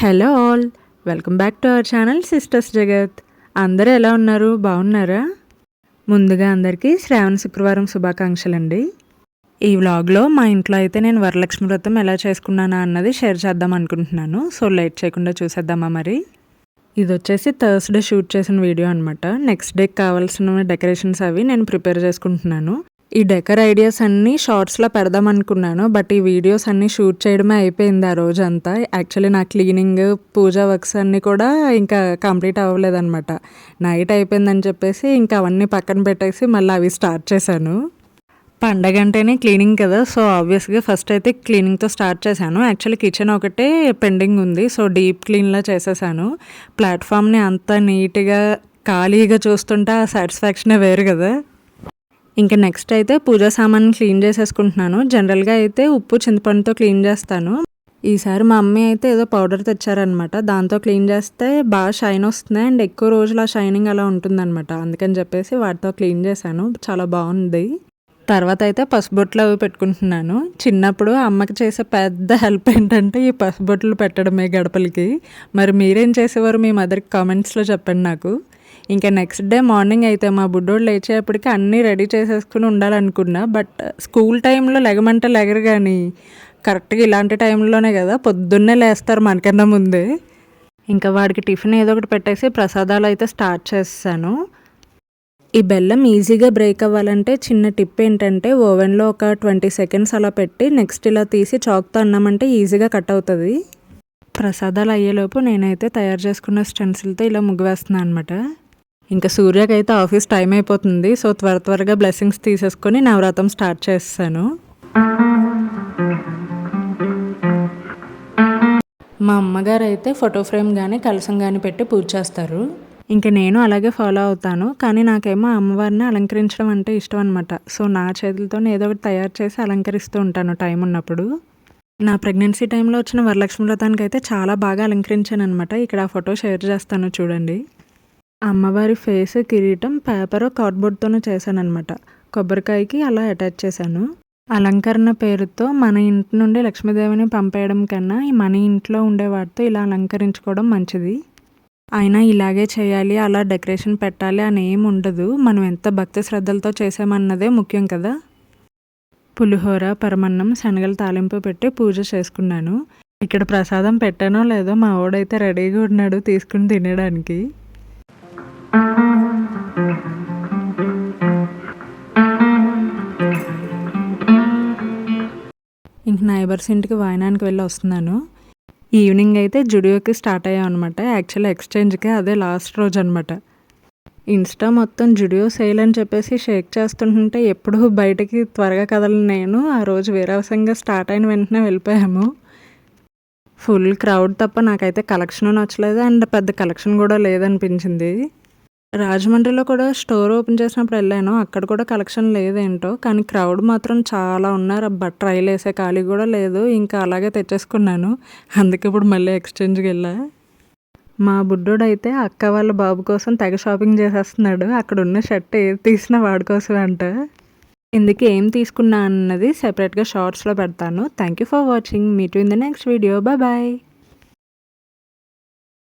Hello all welcome back to our channel sisters Jagat. అందరూ ఎలా ఉన్నారు? బాగున్నారా? ముందుగా అందరికీ శ్రావణ శుక్రవారం శుభాకాంక్షలు అండి ఈ వ్లాగ్లో మా ఇంట్లో అయితే నేను వరలక్ష్మి వ్రతం ఎలా చేసుకున్నానా అన్నది షేర్ చేద్దాం అనుకుంటున్నాను. సో లేట్ చేయకుండా చూసేద్దామా మరి? ఇది వచ్చేసి థర్స్డే షూట్ చేసిన వీడియో అనమాట నెక్స్ట్ డేకి కావాల్సిన డెకరేషన్స్ అవి నేను ప్రిపేర్ చేసుకుంటున్నాను. ఈ డెకర్ ఐడియాస్ అన్నీ షార్ట్స్లో పెడదాం అనుకున్నాను బట్ ఈ వీడియోస్ అన్నీ షూట్ చేయడమే అయిపోయింది ఆ రోజంతా. యాక్చువల్లీ నా క్లీనింగ్ పూజా వర్క్స్ అన్నీ కూడా ఇంకా కంప్లీట్ అవ్వలేదన్నమాట. నైట్ అయిపోయిందని చెప్పేసి ఇంకా అవన్నీ పక్కన పెట్టేసి మళ్ళీ అవి స్టార్ట్ చేశాను. పండగ అంటేనే క్లీనింగ్ కదా సో ఆబ్వియస్గా ఫస్ట్ అయితే క్లీనింగ్తో స్టార్ట్ చేశాను. యాక్చువల్లీ కిచెన్ ఒకటే పెండింగ్ ఉంది సో డీప్ క్లీన్లా చేసేసాను. ప్లాట్ఫామ్ని అంత నీట్గా ఖాళీగా చూస్తుంటే ఆ సాటిస్ఫాక్షనే వేరు కదా. ఇంకా నెక్స్ట్ అయితే పూజా సామాన్ క్లీన్ చేసేసుకుంటున్నాను. జనరల్గా అయితే ఉప్పు చింతపండుతో క్లీన్ చేస్తాను. ఈసారి మా అమ్మ అయితే ఏదో పౌడర్ తెచ్చారనమాట దాంతో క్లీన్ చేస్తే బాగా షైన్ వస్తుంది అండ్ ఎక్కువ రోజులు ఆ షైనింగ్ అలా ఉంటుందన్నమాట. అందుకని చెప్పేసి వాటితో క్లీన్ చేశాను. చాలా బాగుంది. తర్వాత అయితే పసుబొట్లు అవి పెట్టుకుంటున్నాను. చిన్నప్పుడు అమ్మకి చేసే పెద్ద హెల్ప్ ఏంటంటే ఈ పసుబొట్లు పెట్టడమే గడపలకి. మరి మీరేం చేసేవారు? మీ మదర్కి కామెంట్స్లో చెప్పండి నాకు. ఇంకా నెక్స్ట్ డే మార్నింగ్ అయితే మా బుడ్డోడు లేచేపటికి అన్నీ రెడీ చేసేసుకుని ఉండాలనుకున్నా. బట్ స్కూల్ uh, టైంలో లెగమంటే లెగరు కానీ కరెక్ట్గా ఇలాంటి టైంలోనే కదా పొద్దున్నే లేస్తారు మనకన్నా ముందే. ఇంకా వాడికి టిఫిన్ ఏదో ఒకటి పెట్టేసి ప్రసాదాలు అయితే స్టార్ట్ చేస్తాను. ఈ బెల్లం ఈజీగా బ్రేక్ అవ్వాలంటే చిన్న టిప్ ఏంటంటే ఓవెన్లో ఒక ట్వంటీ సెకండ్స్ అలా పెట్టి నెక్స్ట్ ఇలా తీసి చాక్తో అన్నామంటే ఈజీగా కట్ అవుతుంది. ప్రసాదాలు అయ్యేలోపు నేనైతే తయారు చేసుకున్న స్టెన్సిల్తో ఇలా ముగ్గు వేస్తున్నాను అనమాట ఇంకా సూర్యకి అయితే ఆఫీస్ టైం అయిపోతుంది. సో త్వర త్వరగా బ్లెస్సింగ్స్ తీసేసుకొని నా వ్రతం స్టార్ట్ చేస్తాను. మా అమ్మగారు అయితే ఫోటో ఫ్రేమ్ కానీ కలసం కానీ పెట్టి పూజ చేస్తారు. ఇంకా నేను అలాగే ఫాలో అవుతాను. కానీ నాకేమో అమ్మవారిని అలంకరించడం అంటే ఇష్టం అనమాట సో నా చేతులతో ఏదో ఒకటి తయారు చేసి అలంకరిస్తూ ఉంటాను టైం ఉన్నప్పుడు. నా ప్రెగ్నెన్సీ టైంలో వచ్చిన వరలక్ష్మి వ్రతానికి అయితే చాలా బాగా అలంకరించాను అనమాట ఇక్కడ ఆ ఫోటో షేర్ చేస్తాను చూడండి. అమ్మవారి ఫేస్ కిరీటం పేపర్ కార్డ్బోర్డ్తోనే చేశాననమాట కొబ్బరికాయకి అలా అటాచ్ చేశాను. అలంకరణ పేరుతో మన ఇంటి నుండి లక్ష్మీదేవిని పంపేయడం కన్నా మన ఇంట్లో ఉండే వాటితో ఇలా అలంకరించుకోవడం మంచిది. అయినా ఇలాగే చేయాలి అలా డెకరేషన్ పెట్టాలి అని ఏం ఉండదు. మనం ఎంత భక్తి శ్రద్ధలతో చేసామన్నదే ముఖ్యం కదా. పులిహోర పరమన్నం శనగల తాలింపు పెట్టి పూజ చేసుకున్నాను. ఇక్కడ ప్రసాదం పెట్టానో లేదో మా వాడైతే రెడీగా ఉన్నాడు తీసుకుని తినడానికి ఇంక ఇంటికి వాయనానికి వెళ్ళి వస్తున్నాను. ఈవినింగ్ అయితే జుడియోకి స్టార్ట్ అయ్యాం అనమాట యాక్చువల్లీ ఎక్స్చేంజ్కి అదే లాస్ట్ రోజు అనమాట ఇన్స్టా మొత్తం జుడియో సేల్ అని చెప్పేసి షేక్ చేస్తుంటుంటే ఎప్పుడూ బయటకి త్వరగా కదలని నేను. ఆ రోజు వీరవసంగా స్టార్ట్ అయిన వెంటనే వెళ్ళిపోయాము. ఫుల్ క్రౌడ్ తప్ప నాకైతే కలెక్షన్ నచ్చలేదు అండ్ పెద్ద కలెక్షన్ కూడా లేదనిపించింది. రాజమండ్రిలో కూడా స్టోర్ ఓపెన్ చేసినప్పుడు వెళ్ళాను. అక్కడ కూడా కలెక్షన్ లేదేంటో. కానీ క్రౌడ్ మాత్రం చాలా ఉన్నారు అబ్బా ట్రైల్ వేసే ఖాళీ కూడా లేదు. ఇంకా అలాగే తెచ్చేసుకున్నాను. అందుకే ఇప్పుడు మళ్ళీ ఎక్స్చేంజ్కి వెళ్ళా. మా బుడ్డోడు అయితే అక్క వాళ్ళ బాబు కోసం తెగ షాపింగ్ చేసేస్తున్నాడు. అక్కడ ఉన్న షర్ట్ ఏది తీసినా వాడి కోసం అంట ఇందుకు ఏం తీసుకున్నా అన్నది సెపరేట్గా షార్ట్స్లో పెడతాను. Thank you for watching meet in the next video bye